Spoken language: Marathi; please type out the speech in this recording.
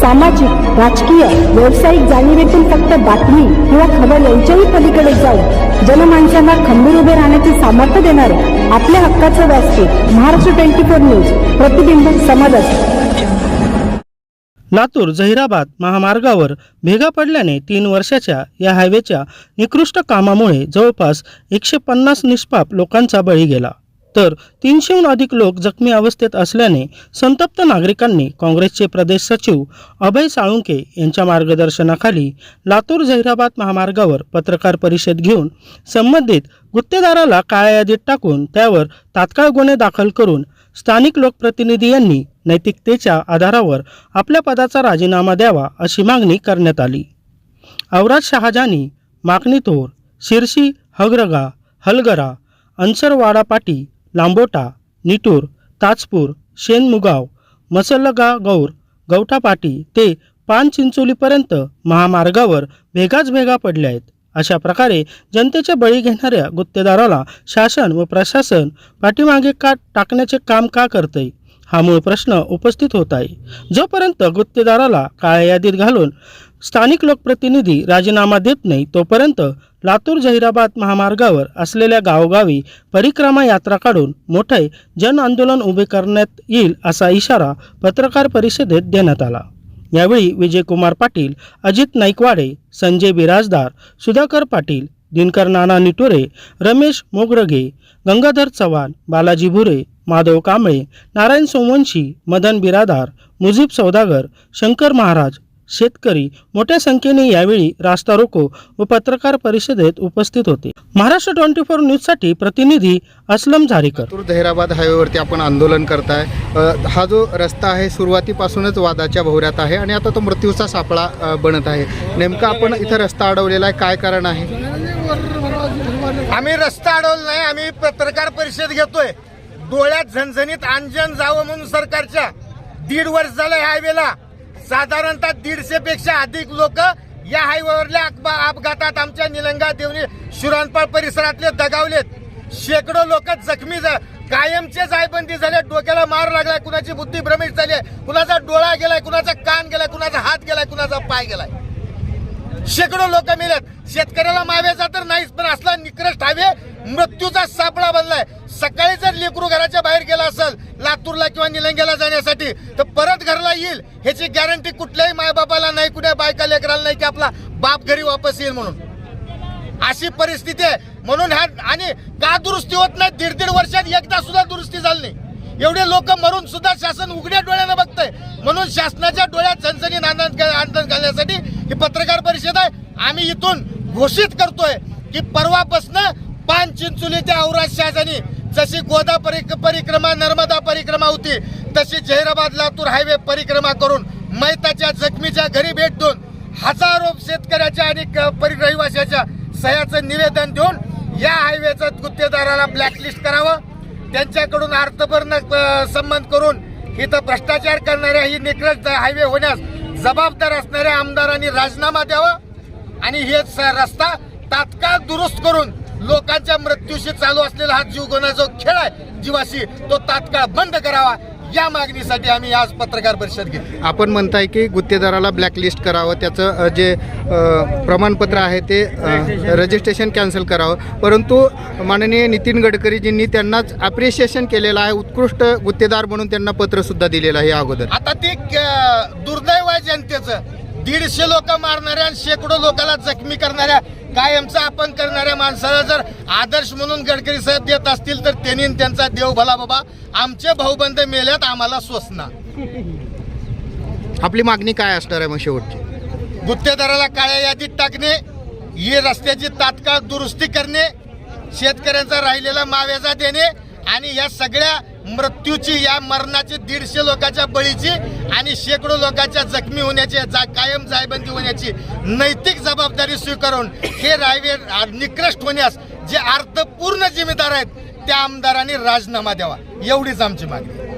सामाजिक राजकीय व्यावसायिक जाणीवेतून फक्त बातमी किंवा खबर यांच्याही पलीकडे जाऊन जनमानसांना खंबीर उभे राहण्याचे सामर्थ्य देणारे आपल्या हक्काचं व्यासपीठ महाराष्ट्र ट्वेंटी फोर न्यूज प्रतिबिंब समाजाचे. लातूर जहिराबाद महामार्गावर भेगा पडल्याने तीन वर्षाच्या या हायवेच्या निकृष्ट कामामुळे जवळपास एकशे पन्नास निष्पाप लोकांचा बळी गेला. तर तीनशेहून अधिक लोक जखमी अवस्थेत असल्याने संतप्त नागरिकांनी काँग्रेसचे प्रदेश सचिव अभय साळुंके यांच्या मार्गदर्शनाखाली लातूर झैराबाद महामार्गावर पत्रकार परिषद घेऊन संबंधित गुत्तेदाराला काळ्या यादीत टाकून त्यावर तात्काळ गुन्हे दाखल करून स्थानिक लोकप्रतिनिधी यांनी नैतिकतेच्या आधारावर आपल्या पदाचा राजीनामा द्यावा अशी मागणी करण्यात आली. अवराज शहाजानी माकणीतोर शिरशी हगरगा हलगरा अंसरवाडा पाटी लांबोटा निटूर ताजपूर शेनमुगाव मसलगा गौर गवठापाटी ते पान चिंचोलीपर्यंत महामार्गावर भेगाच भेगा पडल्या आहेत. अशा प्रकारे जनतेचे बळी घेणाऱ्या गुत्तेदाराला शासन व प्रशासन पाठीमागे का टाकण्याचे काम का करते हा मूळ प्रश्न उपस्थित होत आहे. जोपर्यंत गुत्तेदाराला काळ्या यादीत घालून स्थानिक लोकप्रतिनिधी राजीनामा देत नाही तोपर्यंत लातूर जहिराबाद महामार्गावर असलेल्या गावोगावी परिक्रमा यात्रा काढून मोठे जन आंदोलन उभे करण्यात येईल असा इशारा पत्रकार परिषदेत देण्यात आला. यावेळी विजयकुमार पाटील अजित नाईकवाडे संजय बिराजदार सुधाकर पाटील दिनकर नाना निटोरे रमेश मोगरगे गंगाधर चव्हाण बालाजी भुरे माधव कांबळे नारायण सोमवंशी मदन बिरादार मुजीब सौदागर शंकर महाराज शेतकरी मोठ्या संख्येने यावेळी रास्ता रोको व पत्रकार परिषदेत उपस्थित होते. महाराष्ट्र ट्वेंटी फोर न्यूजसाठी प्रतिनिधी असलम झारीकर. दहिराबाद हायवेवरती आपण आंदोलन करताय. हा जो रस्ता आहे सुरुवातीपासूनच वादाच्या भोवऱ्यात आहे आणि आता तो मृत्यूचा सापळा बनत आहे. नेमका आपण इथं रस्ता अडवलेला आहे काय कारण आहे? आम्ही रस्ता अडवला नाही आम्ही पत्रकार परिषद घेतोय. डोळ्यात झणझणीत अंजन जावं म्हणून सरकारच्या दीड वर्ष झालं ह्या हायवेला. साधारणतः दीडशे पेक्षा अधिक लोक या हायवेवरल्या अपघातात आमच्या निलंगा देवणी शिरानपाळ परिसरातले दगावलेत. शेकडो लोक जखमी झा- कायमचे जायबंदी झाले. डोक्याला मार लागलाय. कुणाची बुद्धी भ्रमित झाली आहे? कुणाचा डोळा गेलाय? कुणाचा कान गेलाय? कुणाचा हात गेलाय? कुणाचा पाय गेलाय? शेकडो लोक मिळत शेतकऱ्याला मावेचा तर नाहीच पण असला निकृष्ट हवे मृत्यूचा सापळा बनलाय. सकाळी जर लेकरू घराच्या बाहेर गेला असेल लातूरला किंवा निलंग्याला जाण्यासाठी तर घरला येईल ह्याची गॅरंटी कुठल्याही मायबापाला नाही कुठल्या बायका लेकराला नाही की आपला बाप घरी वापस येईल म्हणून. अशी परिस्थिती आहे. म्हणून ह्या आणि का दुरुस्ती होत नाही? दीड दीड वर्षात एकदा सुद्धा दुरुस्ती झाली नाही. एवढे लोक मरून सुद्धा शासन उघड्या डोळ्यानं बघतंय. म्हणून शासनाच्या डोळ्यात झणझणीत आनंद आनंद घालण्यासाठी ही पत्रकार परिषद आहे. आम्ही इथून घोषित करतोय की परवापासनं पान चिंचोली ते औराज शहाजानी जशी गोदा परिक परिक्रमा नर्मदा परिक्रमा होती तशी जहिराबाद लातूर हायवे परिक्रमा करून मैताच्या जखमीच्या घरी भेट देऊन हजारो शेतकऱ्याच्या आणि क- परि- रहिवाशाच्या सह्याचं निवेदन देऊन या हायवेचं गुत्तेदाराला ब्लॅकलिस्ट करावं. त्यांच्याकडून अर्थपूर्ण संबंध करून इथं भ्रष्टाचार करणाऱ्या ही निकरज हायवे होण्यास जबाबदार असणाऱ्या आमदारांनी राजीनामा द्यावा. आणि हे स- रस्ता तात्काळ दुरुस्त करून लोकांच्या मृत्यूशी चालू असलेला हा जीव घेण्याचा जो खेळ आहे जीवाशी तो तात्काळ बंद करावा या मागणीसाठी आम्ही आज पत्रकार परिषद घेतली. आपण म्हणताय की गुत्तेदाराला ब्लॅकलिस्ट करावं त्याचं अ, जे अ, प्रमाणपत्र आहे ते रजिस्ट्रेशन कॅन्सल करावं. परंतु माननीय नितीन गडकरीजींनी त्यांनाच अप्रिशिएशन केलेलं आहे उत्कृष्ट गुत्तेदार म्हणून त्यांना पत्रसुद्धा दिलेलं आहे या अगोदर. आता ते क- दुर्दैव आहे जनतेचं. दीडशे लोक मारणाऱ्या आणि शेकडो लोकांना जखमी करणाऱ्या कायमचा आपण करणाऱ्या माणसाला जर आदर्श म्हणून गडकरी साहेब देत असतील तर त्यांनी त्यांचा देव भला बाबा. आमचे भाऊबंद मेल्यात आम्हाला स्वसना. आपली मागणी काय असणार आहे मग शेवटची? गुत्तेदाराला काळ्या यादीत टाकणे ही रस्त्याची तात्काळ दुरुस्ती करणे शेतकऱ्यांचा राहिलेला मावेजा देणे आणि या सगळ्या मृत्यूची या मरणाची दीडशे लोकांच्या बळीची आणि शेकडो लोकांच्या जखमी होण्याची जा कायम जायबंदी होण्याची नैतिक जबाबदारी स्वीकारून हे रायवे निकृष्ट होण्यास जे अर्थपूर्ण जिम्मेदार आहेत त्या आमदारांनी राजीनामा द्यावा. एवढीच आमची मागणी.